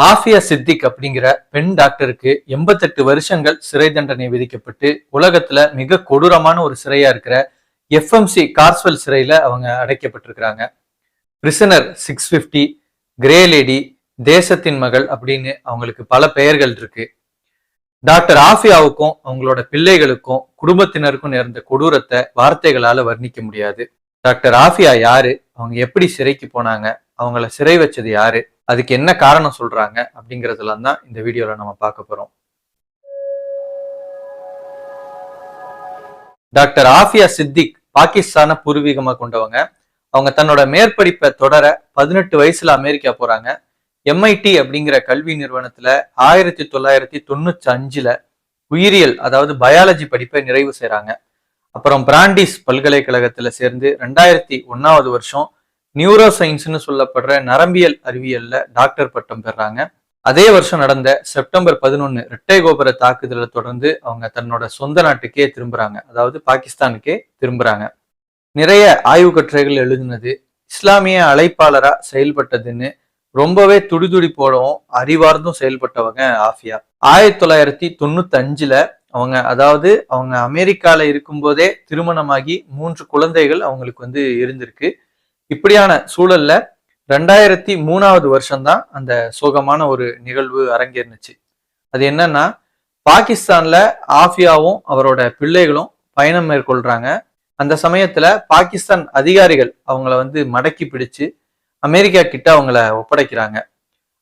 ஆஃபியா சித்திக் அப்படிங்கிற பெண் டாக்டருக்கு எண்பத்தெட்டு வருஷங்கள் சிறை தண்டனை விதிக்கப்பட்டு உலகத்துல மிக கொடூரமான ஒரு சிறையா இருக்கிற எஃப்எம்சி கார்ஸ்வெல் சிறையில அவங்க அடைக்கப்பட்டிருக்கிறாங்க. Prisoner six fifty grey lady தேசத்தின் மகள் அப்படின்னு அவங்களுக்கு பல பெயர்கள் இருக்கு. டாக்டர் ஆஃபியாவுக்கும் அவங்களோட பிள்ளைகளுக்கும் குடும்பத்தினருக்கும் நேர்ந்த கொடூரத்தை வார்த்தைகளால வர்ணிக்க முடியாது. டாக்டர் ஆஃபியா யாரு? அவங்க எப்படி சிறைக்கு போனாங்க? அவங்கள சிறை வச்சது யாரு? அதுக்கு என்ன காரணம் சொல்றாங்க அப்படிங்கறதெல்லாம் தான் இந்த வீடியோல நம்ம பார்க்க போறோம். டாக்டர் ஆஃபியா சித்திக் பாகிஸ்தான பூர்வீகமா கொண்டவங்க. அவங்க தன்னோட மேற்படிப்பை தொடர பதினெட்டு வயசுல அமெரிக்கா போறாங்க. எம்ஐடி அப்படிங்கிற கல்வி நிறுவனத்துல ஆயிரத்தி தொள்ளாயிரத்தி தொண்ணூத்தி அஞ்சுல உயிரியல் அதாவது பயாலஜி படிப்பை நிறைவு செய்றாங்க. அப்புறம் பிராண்டிஸ் பல்கலைக்கழகத்துல சேர்ந்து ரெண்டாயிரத்தி ஒன்னாவது வருஷம் நியூரோ சயின்ஸ்னு சொல்லப்படுற நரம்பியல் அறிவியல்ல டாக்டர் பட்டம் பெறாங்க. அதே வருஷம் நடந்த செப்டம்பர் பதினொன்னு இரட்டை கோபுர தாக்குதலை தொடர்ந்து அவங்க தன்னோட சொந்த நாட்டுக்கே திரும்புறாங்க. அதாவது பாகிஸ்தானுக்கே திரும்புறாங்க. நிறைய ஆய்வு கட்டுரைகள் எழுதினது இஸ்லாமிய அழைப்பாளரா செயல்பட்டதுன்னு ரொம்பவே துடிதுடி போடவும் அறிவார்ந்தும் செயல்பட்டவங்க ஆஃபியா. ஆயிரத்தி தொள்ளாயிரத்தி தொண்ணூத்தி அஞ்சுல அவங்க அதாவது அவங்க அமெரிக்கால இருக்கும்போதே திருமணமாகி மூன்று குழந்தைகள் அவங்களுக்கு வந்து இருந்திருக்கு. இப்படியான சூழல்ல ரெண்டாயிரத்தி மூணாவது வருஷம்தான் அந்த சோகமான ஒரு நிகழ்வு அரங்கேறினுச்சு. அது என்னன்னா பாகிஸ்தான்ல ஆஃபியாவும் அவரோட பிள்ளைகளும் பயணம் மேற்கொள்றாங்க. அந்த சமயத்துல பாகிஸ்தான் அதிகாரிகள் அவங்கள வந்து மடக்கி பிடிச்சு அமெரிக்கா கிட்ட அவங்கள ஒப்படைக்கிறாங்க.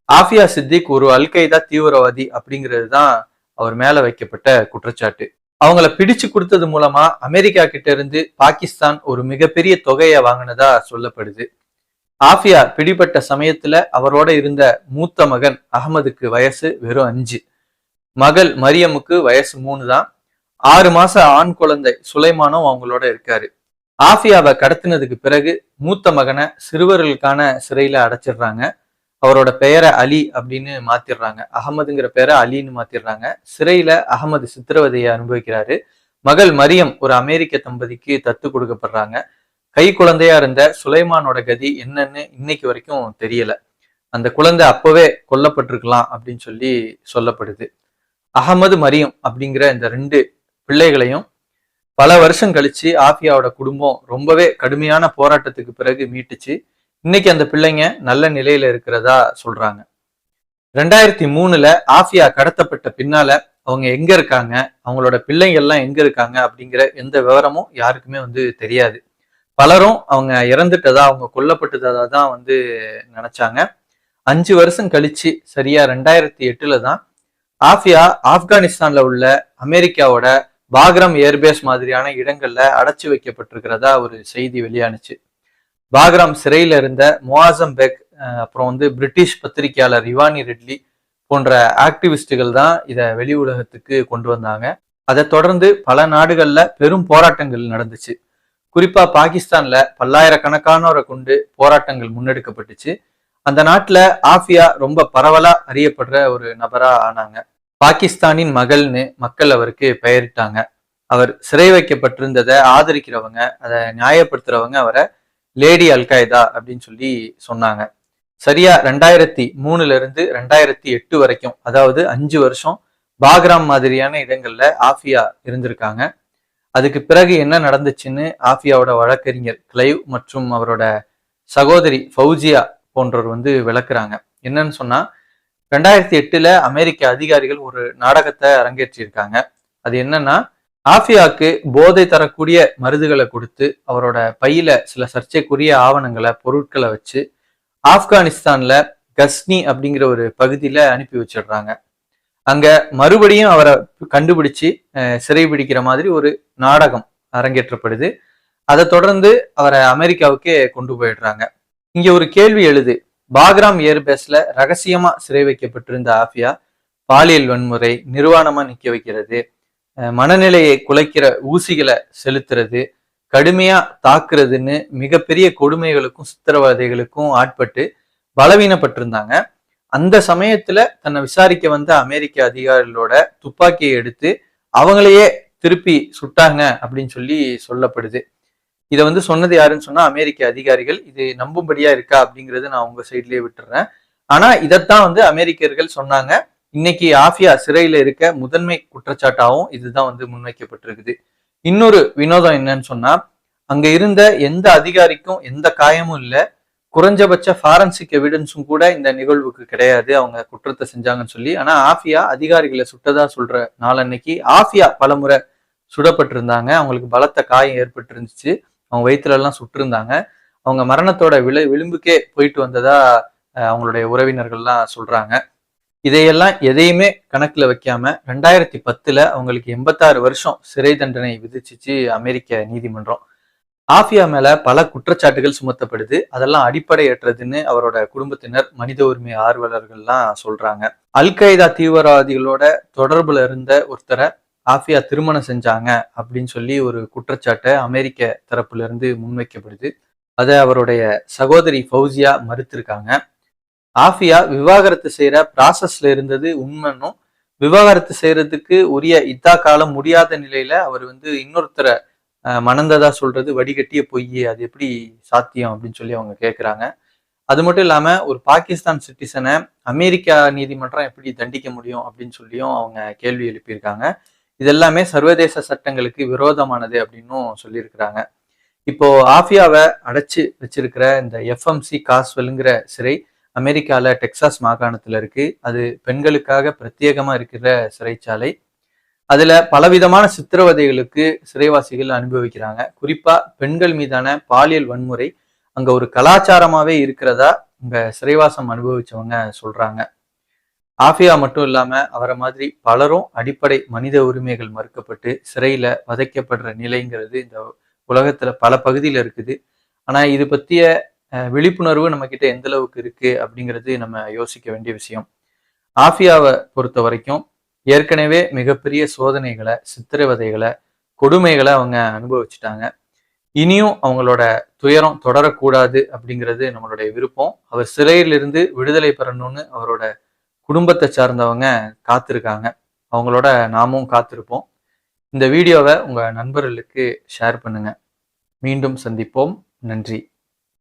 ஆஃபியா சித்திக் ஒரு அல்கைதா தீவிரவாதி அப்படிங்கிறது தான் அவர் மேல வைக்கப்பட்ட குற்றச்சாட்டு. அவங்கள பிடிச்சு கொடுத்தது மூலமா அமெரிக்கா கிட்ட இருந்து பாகிஸ்தான் ஒரு மிகப்பெரிய தொகையை வாங்கினதா சொல்லப்படுது. ஆஃபியா பிடிபட்ட சமயத்துல அவரோட இருந்த மூத்த மகன் அகமதுக்கு வயசு வெறும் அஞ்சு. மகள் மரியமுக்கு வயசு மூணு தான். ஆறு மாச ஆண் குழந்தை சுலைமானும் அவங்களோட இருக்காரு. ஆஃபியாவை கடத்தினதுக்கு பிறகு மூத்த மகனை சிறுவர்களுக்கான சிறையில அடைச்சிடுறாங்க. அவரோட பெயரை அலி அப்படின்னு மாத்திடுறாங்க. அகமதுங்கிற பெயரை அலின்னு மாத்திடுறாங்க. சிறையில அகமது சித்திரவதையை அனுபவிக்கிறாரு. மகள் மரியம் ஒரு அமெரிக்க தம்பதிக்கு தத்து கொடுக்கப்படுறாங்க. கை குழந்தையா இருந்த சுலைமானோட கதி என்னன்னு இன்னைக்கு வரைக்கும் தெரியல. அந்த குழந்தை அப்பவே கொல்லப்பட்டிருக்கலாம் அப்படின்னு சொல்லி சொல்லப்படுது. அகமது மரியம் அப்படிங்கிற இந்த ரெண்டு பிள்ளைகளையும் பல வருஷம் கழிச்சு ஆஃபியாவோட குடும்பம் ரொம்பவே கடுமையான போராட்டத்துக்கு பிறகு மீட்டுச்சு. இன்னைக்கு அந்த பிள்ளைங்க நல்ல நிலையில இருக்கிறதா சொல்றாங்க. ரெண்டாயிரத்தி மூணுல ஆஃபியா கடத்தப்பட்ட பின்னால அவங்க எங்க இருக்காங்க? அவங்களோட பிள்ளைங்க எல்லாம் எங்க இருக்காங்க? அப்படிங்கிற எந்த விவரமும் யாருக்குமே வந்து தெரியாது. பலரும் அவங்க இறந்துட்டதா அவங்க கொல்லப்பட்டதா தான் வந்து நினைச்சாங்க. அஞ்சு வருஷம் கழிச்சு சரியா ரெண்டாயிரத்தி எட்டுல தான் ஆஃபியா ஆப்கானிஸ்தான்ல உள்ள அமெரிக்காவோட பாக்ரம் ஏர்பேஸ் மாதிரியான இடங்கள்ல அடைச்சு வைக்கப்பட்டிருக்கிறதா ஒரு செய்தி வெளியானுச்சு. பாக்ராம் சிறையில இருந்த முவாசம் பெக் அப்புறம் வந்து பிரிட்டிஷ் பத்திரிகையாளர் இவானி ரெட்லி போன்ற ஆக்டிவிஸ்டுகள் தான் இதை வெளி உலகத்துக்கு கொண்டு வந்தாங்க. அதை தொடர்ந்து பல நாடுகளில் பெரும் போராட்டங்கள் நடந்துச்சு. குறிப்பா பாகிஸ்தானில் பல்லாயிரக்கணக்கானோரை கொண்டு போராட்டங்கள் முன்னெடுக்கப்பட்டுச்சு. அந்த நாட்டில் ஆஃபியா ரொம்ப பரவலாக அறியப்படுற ஒரு நபரா ஆனாங்க. பாகிஸ்தானின் மகள்னு மக்கள் அவருக்கு பெயரிட்டாங்க. அவர் சிறை வைக்கப்பட்டிருந்ததை ஆதரிக்கிறவங்க அதை நியாயப்படுத்துறவங்க அவரை லேடி அல்காய்தா அப்படின்னு சொல்லி சொன்னாங்க. சரியா ரெண்டாயிரத்தி மூணுல இருந்து ரெண்டாயிரத்தி எட்டு வரைக்கும் அதாவது அஞ்சு வருஷம் பாக்ராம் மாதிரியான இடங்கள்ல ஆஃபியா இருந்திருக்காங்க. அதுக்கு பிறகு என்ன நடந்துச்சுன்னு ஆஃபியாவோட வழக்கறிஞர் கிளைவ் மற்றும் அவரோட சகோதரி ஃபௌஜியா போன்றவர் வந்து விளக்குறாங்க. என்னன்னு சொன்னா ரெண்டாயிரத்தி எட்டுல அமெரிக்க அதிகாரிகள் ஒரு நாடகத்தை அரங்கேற்றியிருக்காங்க அது என்னன்னா ஆஃபியாவுக்கு போதை தரக்கூடிய மருந்துகளை கொடுத்து அவரோட பையில சில சர்ச்சைக்குரிய ஆவணங்களை பொருட்களை வச்சு ஆப்கானிஸ்தான்ல கஸ்னி அப்படிங்கிற ஒரு பகுதியில அனுப்பி வச்சிடுறாங்க. அங்க மறுபடியும் அவரை கண்டுபிடிச்சு சிறை பிடிக்கிற மாதிரி ஒரு நாடகம் அரங்கேற்றப்படுது. அதை தொடர்ந்து அவரை அமெரிக்காவுக்கே கொண்டு போயிடுறாங்க. இங்க ஒரு கேள்வி எழுது. பாக்ராம் ஏர்பேஸ்ல ரகசியமா சிறை வைக்கப்பட்டிருந்த ஆஃபியா பாலியல் வன்முறை நிர்வாணமா நிக்க வைக்கிறது? மனநிலையை குலைக்கிற ஊசிகளை செலுத்துறது கடுமையா தாக்குறதுன்னு மிகப்பெரிய கொடுமைகளுக்கும் சித்திரவதைகளுக்கும் ஆட்பட்டு பலவீனப்பட்டிருந்தாங்க. அந்த சமயத்துல தன்னை விசாரிக்க வந்த அமெரிக்க அதிகாரிகளோட துப்பாக்கியை எடுத்து அவங்களையே திருப்பி சுட்டாங்க அப்படின்னு சொல்லி சொல்லப்படுது. இதை வந்து சொன்னது யாருன்னு சொன்னா அமெரிக்க அதிகாரிகள் இது நம்பும்படியா இருக்கா அப்படிங்கறது நான் உங்க சைட்லயே விட்டுறேன். ஆனா இதைத்தான் வந்து அமெரிக்கர்கள் சொன்னாங்க. இன்னைக்கு ஆஃபியா சிறையில இருக்க முதன்மை குற்றச்சாட்டாகவும் இதுதான் வந்து முன்வைக்கப்பட்டிருக்குது. இன்னொரு வினோதம் என்னன்னு சொன்னா அங்க இருந்த எந்த அதிகாரிக்கும் எந்த காயமும் இல்லை. குறைஞ்சபட்ச ஃபாரன்சிக் எவிடன்ஸும் கூட இந்த நிகழ்வுக்கு கிடையாது. அவங்க குற்றத்தை செஞ்சாங்கன்னு சொல்லி. ஆனா ஆஃபியா அதிகாரிகளை சுட்டதா சொல்ற நாளன்னைக்கு ஆஃபியா பலமுறை சுடப்பட்டிருந்தாங்க. அவங்களுக்கு பலத்த காயம் ஏற்பட்டு இருந்துச்சு அவங்க வயிற்றுல எல்லாம் சுட்டிருந்தாங்க. அவங்க மரணத்தோட விளை விளிம்புக்கே போயிட்டு வந்ததா அவங்களுடைய உறவினர்கள்லாம் சொல்றாங்க. இதையெல்லாம் எதையுமே கணக்குல வைக்காம ரெண்டாயிரத்தி பத்துல அவங்களுக்கு எண்பத்தாறு வருஷம் சிறை தண்டனை விதிச்சிச்சு அமெரிக்க நீதிமன்றம். ஆஃபியா மேல பல குற்றச்சாட்டுகள் சுமத்தப்படுது. அதெல்லாம் அடிப்படையற்றதுன்னு அவரோட குடும்பத்தினர் மனித உரிமை ஆர்வலர்கள்லாம் சொல்றாங்க. அல் கைதா தீவிரவாதிகளோட தொடர்புல இருந்த ஒருத்தரை ஆஃபியா திருமணம் செஞ்சாங்க அப்படின்னு சொல்லி ஒரு குற்றச்சாட்டை அமெரிக்க தரப்புல இருந்து முன்வைக்கப்படுது. அதை அவருடைய சகோதரி ஃபௌசியா மறுத்திருக்காங்க. ஆஃபியா விவாகரத்து செய்யற ப்ராசஸ்ல இருந்தது உண்மைன்னும் விவாகரத்து செய்யறதுக்கு உரிய இதா காலம் முடியாத நிலையில அவர் வந்து இன்னொருத்தரை மணந்ததா சொல்றது வடிகட்டிய பொய் அது எப்படி சாத்தியம் அப்படின்னு சொல்லி அவங்க கேட்குறாங்க அது மட்டும் இல்லாம ஒரு பாகிஸ்தான் சிட்டிசனை அமெரிக்கா நீதிமன்றம் எப்படி தண்டிக்க முடியும் அப்படின்னு சொல்லியும் அவங்க கேள்வி எழுப்பியிருக்காங்க. இதெல்லாமே சர்வதேச சட்டங்களுக்கு விரோதமானது அப்படின்னும் சொல்லியிருக்கிறாங்க. இப்போ ஆஃபியாவை அடைச்சு வச்சிருக்கிற இந்த எஃப்எம்சி காஸ்வெல்ங்கிற சிறை அமெரிக்காவில் டெக்சாஸ் மாகாணத்தில் இருக்குது அது பெண்களுக்காக பிரத்யேகமாக இருக்கிற சிறைச்சாலை. அதில் பலவிதமான சித்திரவதைகளுக்கு சிறைவாசிகள் அனுபவிக்கிறாங்க. குறிப்பாக பெண்கள் மீதான பாலியல் வன்முறை அங்கே ஒரு கலாச்சாரமாகவே இருக்கிறதா இங்கே சிறைவாசம் அனுபவிச்சவங்க சொல்கிறாங்க ஆஃபியா மட்டும் இல்லாமல் அவரை மாதிரி பலரும் அடிப்படை மனித உரிமைகள் மறுக்கப்பட்டு சிறையில் வதைக்கப்படுற நிலைங்கிறது இந்த உலகத்தில் பல பகுதியில் இருக்குது. ஆனால் இது பற்றிய விழிப்புணர்வு நம்ம கிட்ட எந்த அளவுக்கு இருக்கு அப்படிங்கிறது நம்ம யோசிக்க வேண்டிய விஷயம். ஆஃபியாவை பொறுத்த வரைக்கும் ஏற்கனவே மிகப்பெரிய சோதனைகளை சித்திரவதைகளை கொடுமைகளை அவங்க அனுபவிச்சுட்டாங்க. இனியும் அவங்களோட துயரம் தொடரக்கூடாது அப்படிங்கிறது நம்மளுடைய விருப்பம். அவர் சிறையிலிருந்து விடுதலை பெறணும்னு அவரோட குடும்பத்தை சார்ந்தவங்க காத்திருக்காங்க. அவங்களோட நாமும் காத்திருப்போம். இந்த வீடியோவை உங்கள் நண்பர்களுக்கு ஷேர் பண்ணுங்க. மீண்டும் சந்திப்போம். நன்றி.